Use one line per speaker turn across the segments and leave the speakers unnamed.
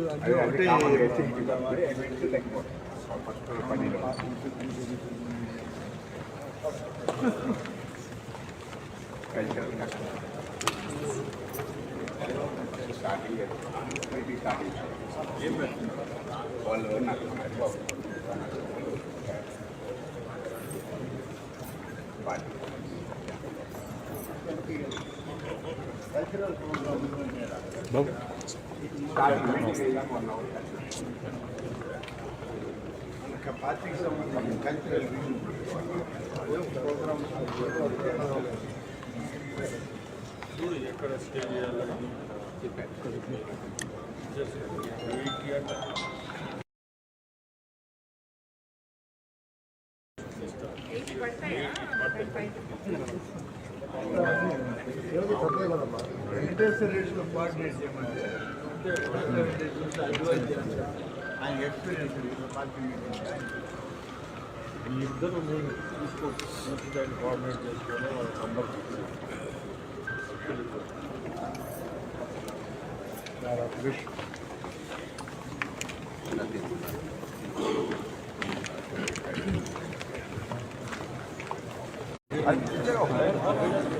తెలియదు అన్నీ ఒకటే
వాళ్ళు నాకు
ఇంకా పార్టీకి సంబంధించిన కల్చరల్ ప్రోగ్రామ్స్
ఎక్కడ స్టే చేయాలని
వెంకటేశ్వర రెడ్డిలో కోఆర్డినేట్ చేయమంటే అడ్వైజ్ చేస్తారు ఆయన ఎక్స్పీరియన్స్ పార్టీ
ఈ ఇద్దరు నేను తీసుకోవచ్చు దాన్ని కోఆర్డినేట్ చేసుకొని వాళ్ళ నంబర్
అన్నీ నువ్వే చెప్తావు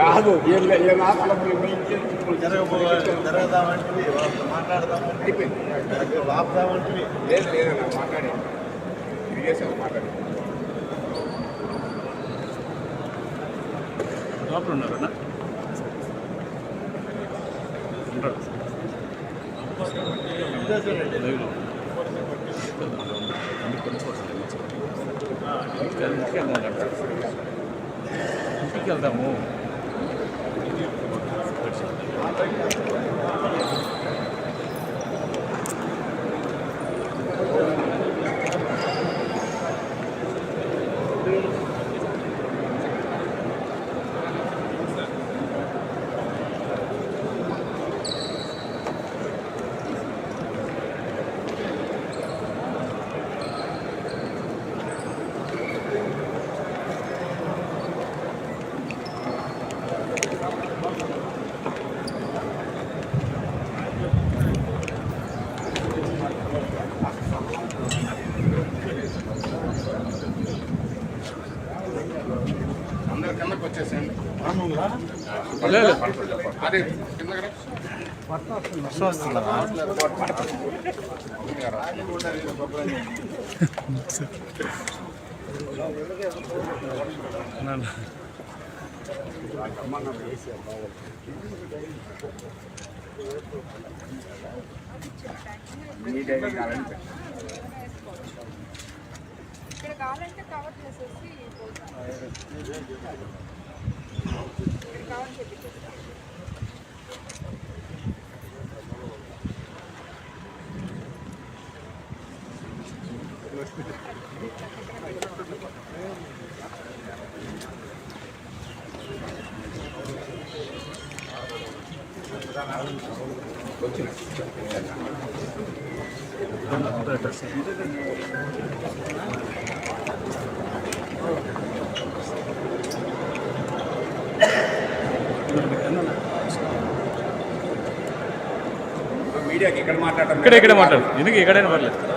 కాదు
జరగదామంటే మాట్లాడదామంటే
అయిపోయింది.
ఆపుదామంటే
లేదు లేదన్నా మాట్లాడే. తిరిగేసాము మాట్లాడి.
లోపల ఉన్నారన్నా ఉంటారు లైవ్లో ఇంటికి వెళ్దాము.
అందరు కిందకు వచ్చేసేయండి
ఇక్కడ కావాలంటే కవర్ చేసేసి పోతాను ఇక్కడ కవర్ చేపించేస్తాను
వచ్చిన మీడియాకి ఇక్కడ మాట్లాడటం
ఇక్కడ ఇక్కడ మాట్లాడు ఎందుకు ఎక్కడైనా పర్లేదు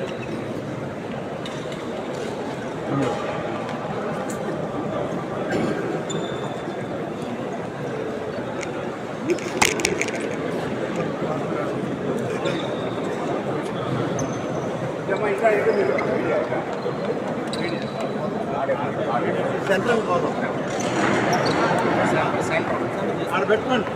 సెంట్రల్ పోదాం ఆడ పెట్టుకోండి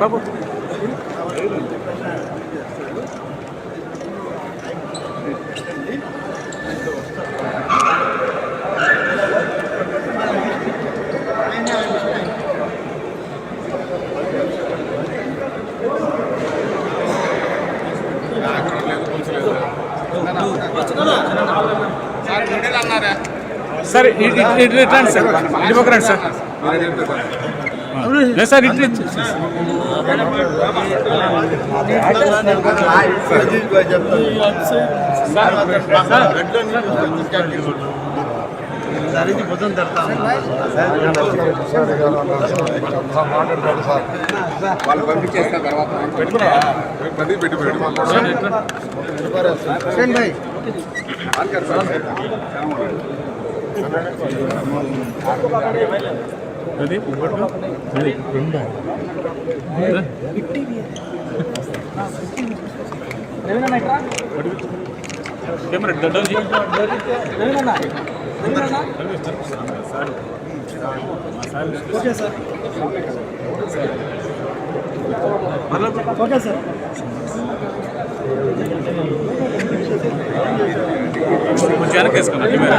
బాబు.
ఇటు రండి సార్ ఇటు పక్క రండి సార్ లేదు సార్ ఇటు ఇటు.
అజిత్ భాయ్ చెప్తాను సార్ తడతాను
వాళ్ళు పంపించేసిన తర్వాత
భాయ్
అది అది కెమెరా డౌన్
ఓకే సార్
కొంచెం సార్ వేసుకోండి కెమెరా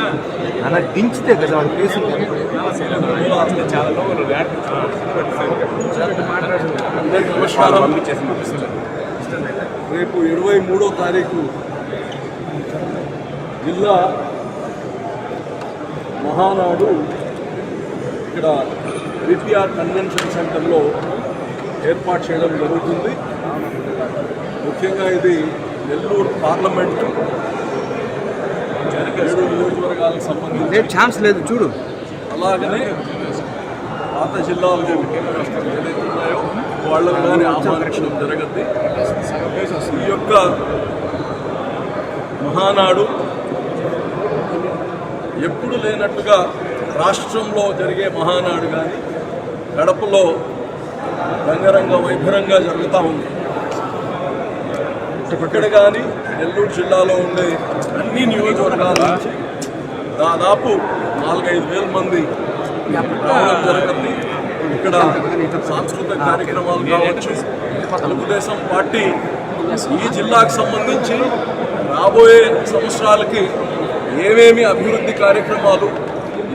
ఆ,
అలా దించితే కదా వాళ్ళు తీసుకుంటారు
రేపు ఇరవై మూడో తారీఖు జిల్లా మహానాడు ఇక్కడ విపిఆర్ కన్వెన్షన్ సెంటర్లో ఏర్పాటు చేయడం జరుగుతుంది. ముఖ్యంగా ఇది నెల్లూరు పార్లమెంట్ ఏడు నియోజకవర్గాలకు సంబంధించి
ఛాన్స్ లేదు చూడు.
అలాగనే పాత జిల్లాలు ఏదైతే ఉన్నాయో వాళ్ళని కానీ ఆహ్వానించడం జరగద్ది. ఈ యొక్క మహానాడు ఎప్పుడు లేనట్టుగా రాష్ట్రంలో జరిగే మహానాడు కానీ గడపలో రంగరంగ వైభరంగా జరుగుతూ ఉంది. ఇక్కడ కానీ నెల్లూరు జిల్లాలో ఉండే అన్ని నియోజకవర్గాల నుంచి దాదాపు నాలుగైదు వేల మంది రావడం జరుగుతుంది. ఇక్కడ సాంస్కృతిక కార్యక్రమాలు కావచ్చు తెలుగుదేశం పార్టీ ఈ జిల్లాకు సంబంధించి రాబోయే సంవత్సరాలకి ఏమేమి అభివృద్ధి కార్యక్రమాలు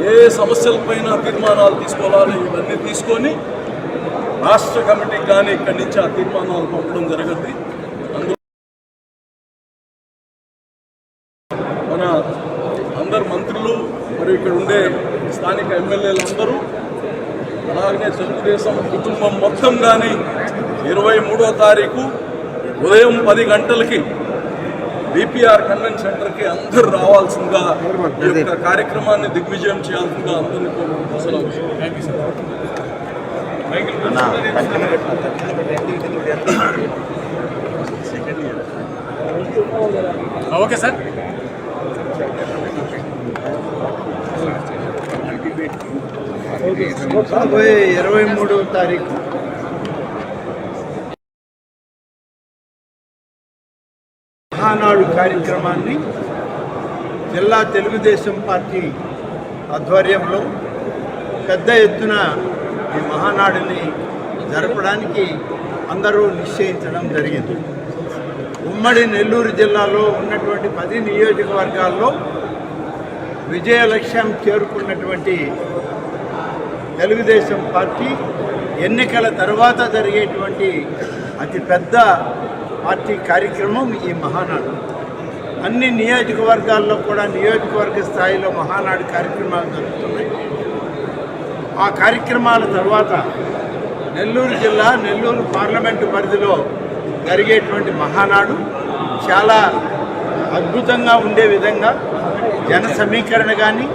ఏ సమస్యలపైన తీర్మానాలు తీసుకోవాలని ఇవన్నీ తీసుకొని రాష్ట్ర కమిటీకి కానీ ఇక్కడి నుంచి ఆ తీర్మానాలు పంపడం జరుగుద్ది. అందులో మన అందరు మంత్రులు మరియు ఇక్కడ ఉండే స్థానిక ఎమ్మెల్యేలు అందరూ అలాగనే తెలుగుదేశం కుటుంబం మొత్తం కానీ ఇరవై మూడో తారీఖు ఉదయం పది గంటలకి బీపీఆర్ కన్వెన్షన్ సెంటర్కి అందరూ రావాల్సిందిగా ఈ యొక్క కార్యక్రమాన్ని దిగ్విజయం చేయాల్సిందిగా అందరినీ
ఆ, ఓకే సార్.
ఇరవై మూడవ తారీఖు. మహానాడు కార్యక్రమాన్ని జిల్లా తెలుగుదేశం పార్టీ ఆధ్వర్యంలో పెద్ద ఎత్తున ఈ మహానాడుని జరపడానికి అందరూ నిశ్చయించడం జరిగింది. ఉమ్మడి నెల్లూరు జిల్లాలో ఉన్నటువంటి పది నియోజకవర్గాల్లో విజయ లక్ష్యం చేరుకున్నటువంటి తెలుగుదేశం పార్టీ ఎన్నికల తర్వాత జరిగేటువంటి అతిపెద్ద పార్టీ కార్యక్రమం ఈ మహానాడు. అన్ని నియోజకవర్గాల్లో కూడా నియోజకవర్గ స్థాయిలో మహానాడు కార్యక్రమాలు జరుగుతున్నాయి. ఆ కార్యక్రమాల తర్వాత నెల్లూరు జిల్లా నెల్లూరు పార్లమెంటు పరిధిలో జరిగేటువంటి మహానాడు చాలా అద్భుతంగా ఉండే విధంగా జన సమీకరణ కానీ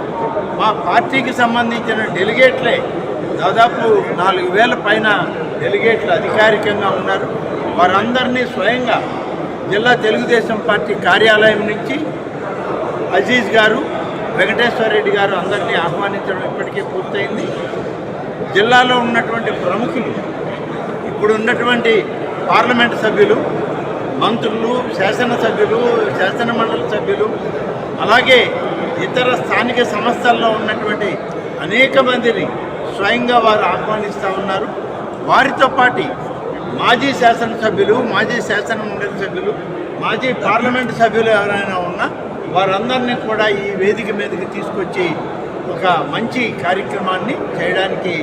మా పార్టీకి సంబంధించిన డెలిగేట్లే దాదాపు నాలుగు వేల పైన డెలిగేట్లు అధికారికంగా ఉన్నారు. వారందరినీ స్వయంగా జిల్లా తెలుగుదేశం పార్టీ కార్యాలయం నుంచి అజీజ్ గారు వెంకటేశ్వర రెడ్డి గారు అందరినీ ఆహ్వానించడం ఇప్పటికే పూర్తయింది. జిల్లాలో ఉన్నటువంటి ప్రముఖులు ఇప్పుడు ఉన్నటువంటి పార్లమెంట్ సభ్యులు మంత్రులు శాసనసభ్యులు శాసనమండలి సభ్యులు అలాగే ఇతర స్థానిక సంస్థల్లో ఉన్నటువంటి అనేక మందిని స్వయంగా వారు ఆహ్వానిస్తూ ఉన్నారు. వారితో పాటు మాజీ శాసనసభ్యులు మాజీ శాసన మండలి సభ్యులు మాజీ పార్లమెంటు సభ్యులు ఎవరైనా ఉన్నా వారందరినీ కూడా ఈ వేదిక మీదకి తీసుకొచ్చి ఒక మంచి కార్యక్రమాన్ని చేయడానికి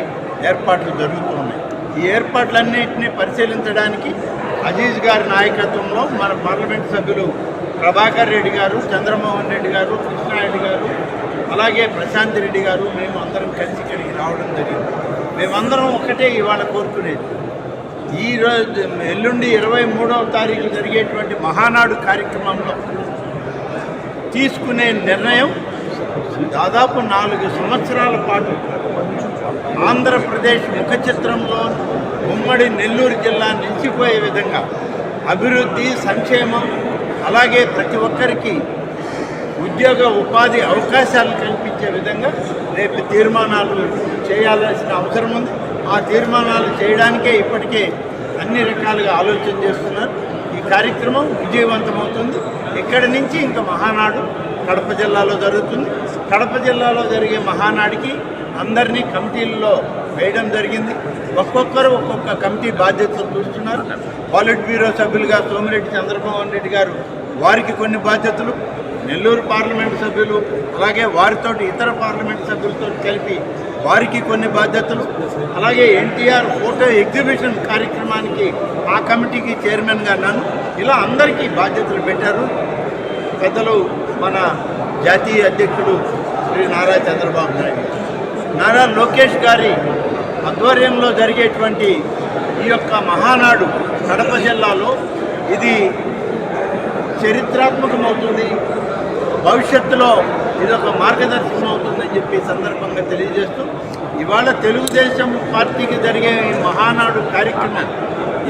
ఏర్పాట్లు జరుగుతున్నాయి ఈ ఏర్పాట్లన్నింటినీ పరిశీలించడానికి అజీజ్ గారి నాయకత్వంలో మన పార్లమెంట్ సభ్యులు ప్రభాకర్ రెడ్డి గారు చంద్రమోహన్ రెడ్డి గారు కృష్ణారెడ్డి గారు అలాగే ప్రశాంత్ రెడ్డి గారు మేము అందరం కలిసి ఇక్కడికి రావడం జరిగింది. మేమందరం ఒకటే ఇవాళ కోరుకునేది. ఈరోజు ఎల్లుండి ఇరవై మూడవ తారీఖు జరిగేటువంటి మహానాడు కార్యక్రమంలో తీసుకునే నిర్ణయం దాదాపు నాలుగు సంవత్సరాల పాటు ఆంధ్రప్రదేశ్ ముఖ చిత్రంలో ఉమ్మడి నెల్లూరు జిల్లా నిలిచిపోయే విధంగా అభివృద్ధి సంక్షేమం అలాగే ప్రతి ఒక్కరికి ఉద్యోగ ఉపాధి అవకాశాలు కల్పించే విధంగా రేపు తీర్మానాలు చేయాల్సిన అవసరం ఉంది. ఆ తీర్మానాలు చేయడానికే ఇప్పటికే అన్ని రకాలుగా ఆలోచన చేస్తున్నారు. ఈ కార్యక్రమం విజయవంతమవుతుంది. ఇక్కడి నుంచి ఇంకా మహానాడు కడప జిల్లాలో జరుగుతుంది. కడప జిల్లాలో జరిగే మహానాడికి అందరినీ కమిటీల్లో వేయడం జరిగింది. ఒక్కొక్కరు ఒక్కొక్క కమిటీ బాధ్యతలు చూస్తున్నారు. పాలిట్ బ్యూరో సభ్యులుగా సోమిరెడ్డి చంద్రమోహన్ రెడ్డి గారు వారికి కొన్ని బాధ్యతలు నెల్లూరు పార్లమెంట్ సభ్యులు అలాగే వారితో ఇతర పార్లమెంట్ సభ్యులతో కలిపి వారికి కొన్ని బాధ్యతలు అలాగే ఎన్టీఆర్ ఫోటో ఎగ్జిబిషన్ కార్యక్రమానికి ఆ కమిటీకి చైర్మన్గా నన్ను ఇలా అందరికీ బాధ్యతలు పెట్టారు. పెద్దలు మన జాతీయ అధ్యక్షుడు శ్రీ నారా చంద్రబాబు నాయుడు నారా లోకేష్ గారి ఆధ్వర్యంలో జరిగేటువంటి ఈ యొక్క మహానాడు కడప జిల్లాలో ఇది చరిత్రాత్మకమవుతుంది. భవిష్యత్తులో ఇది ఒక మార్గదర్శకం అవుతుందని చెప్పి సందర్భంగా తెలియజేస్తూ ఇవాళ తెలుగుదేశం పార్టీకి జరిగే ఈ మహానాడు కార్యక్రమం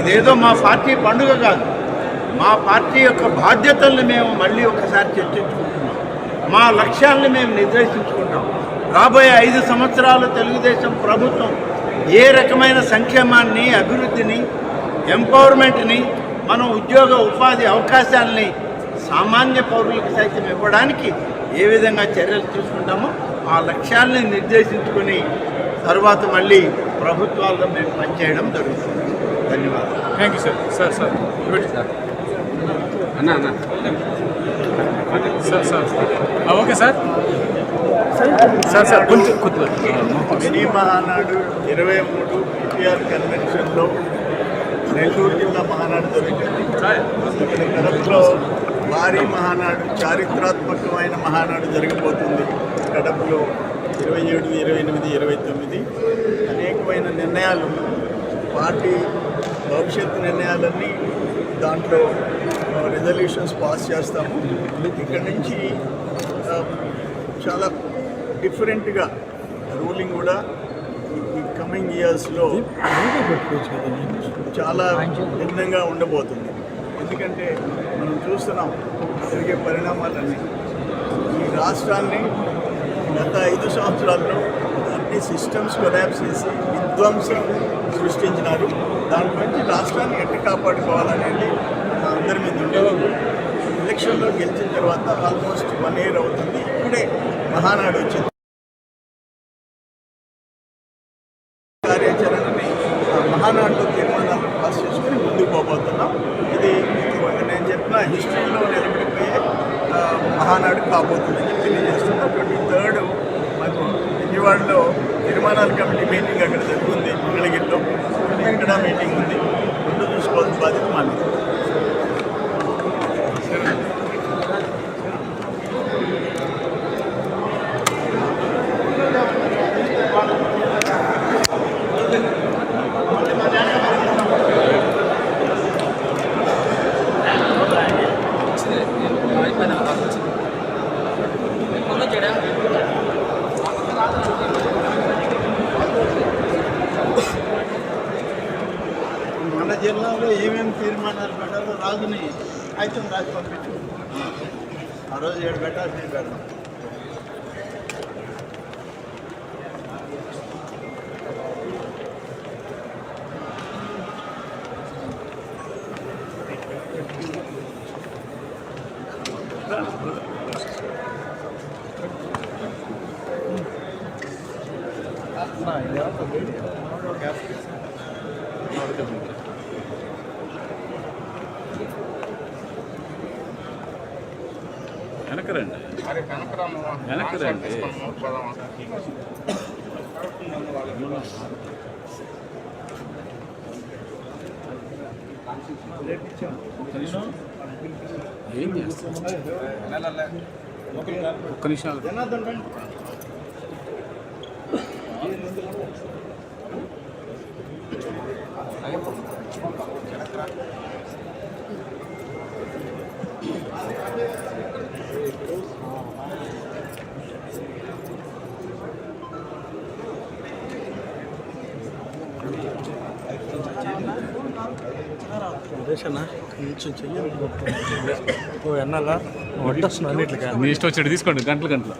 ఇదేదో మా పార్టీ పండుగ కాదు. మా పార్టీ యొక్క బాధ్యతల్ని మేము మళ్ళీ ఒకసారి చర్చించుకుంటున్నాం. మా లక్ష్యాలను మేము నిర్దేశించుకుంటాం రాబోయే ఐదు సంవత్సరాలు తెలుగుదేశం ప్రభుత్వం ఏ రకమైన సంక్షేమాన్ని అభివృద్ధిని ఎంపవర్మెంట్ని మనం ఉద్యోగ ఉపాధి అవకాశాలని సామాన్య పౌరులకు సైతం ఇవ్వడానికి ఏ విధంగా చర్యలు తీసుకుంటామో ఆ లక్ష్యాల్ని నిర్దేశించుకుని తర్వాత మళ్ళీ ప్రభుత్వాల్లో మేము పనిచేయడం జరుగుతుంది. ధన్యవాదాలు.
Thank you sir sir sir sir
అన్న అన్న.
Sir sir okay sir sir sir కొంచెం
మినీ మహానాడు ఇరవై మూడు పిఆర్ కన్వెన్షన్లో నెల్లూరు జిల్లా మహానాడు కడపలో భారీ మహానాడు చారిత్రాత్మకమైన మహానాడు జరగబోతుంది కడపలో ఇరవై ఏడు ఇరవై ఎనిమిది ఇరవై తొమ్మిది అనేకమైన నిర్ణయాలు పార్టీ భవిష్యత్తు నిర్ణయాలన్నీ దాంట్లో రిజల్యూషన్స్ పాస్ చేస్తాము ఇక్కడ నుంచి చాలా డిఫరెంట్గా రూలింగ్ కూడా ఈ కమింగ్ ఇయర్స్లో చాలా భిన్నంగా ఉండబోతుంది ఎందుకంటే చూస్తున్నాం. జరిగే పరిణామాలన్నీ. ఈ రాష్ట్రాన్ని గత ఐదు సంవత్సరాల్లో అన్ని సిస్టమ్స్ కొలాబ్స్ చేసి విధ్వంసం సృష్టించినారు. దాని గురించి రాష్ట్రాన్ని ఎట్లా కాపాడుకోవాలనేది మా అందరి మీద ఉండేది ఎలక్షన్లో గెలిచిన తర్వాత ఆల్మోస్ట్ వన్ ఇయర్ అవుతుంది. ఇప్పుడే మహానాడు వచ్చింది కార్యాచరణని ఆ మహానాడులో తీర్మానాలు పాస్ చేసుకుని ముందుకు పోబోతున్నాం ఇది ఒక నేను చెప్పిన హిస్టరీలో నిలబడిపోయే ఆ, మహానాడు కాబోతుందని తెలియజేస్తున్నాం ట్వంటీ థర్డ్ మాకు విజయవాడలో తీర్మానాల కమిటీ మీటింగ్ అక్కడ జరుగుతుంది మంగళగిరిలో ఇక్కడ జిల్లాలో
ఏమేమి
తీర్మానాలు పెట్టాలో రాజుని అయితే రాజు పంపించు. ఆ రోజు ఏడు పెట్టాల్సి పెడదాం.
వెనక్కి రండి
అరే కనకరాము
వెనక్కి రండి.
పోదామా?
ఏం చేస్తాం ఒక్క నిమిషం ఆగు. ఇష్టం వచ్చాడు తీసుకోండి గంటలు గంటలు.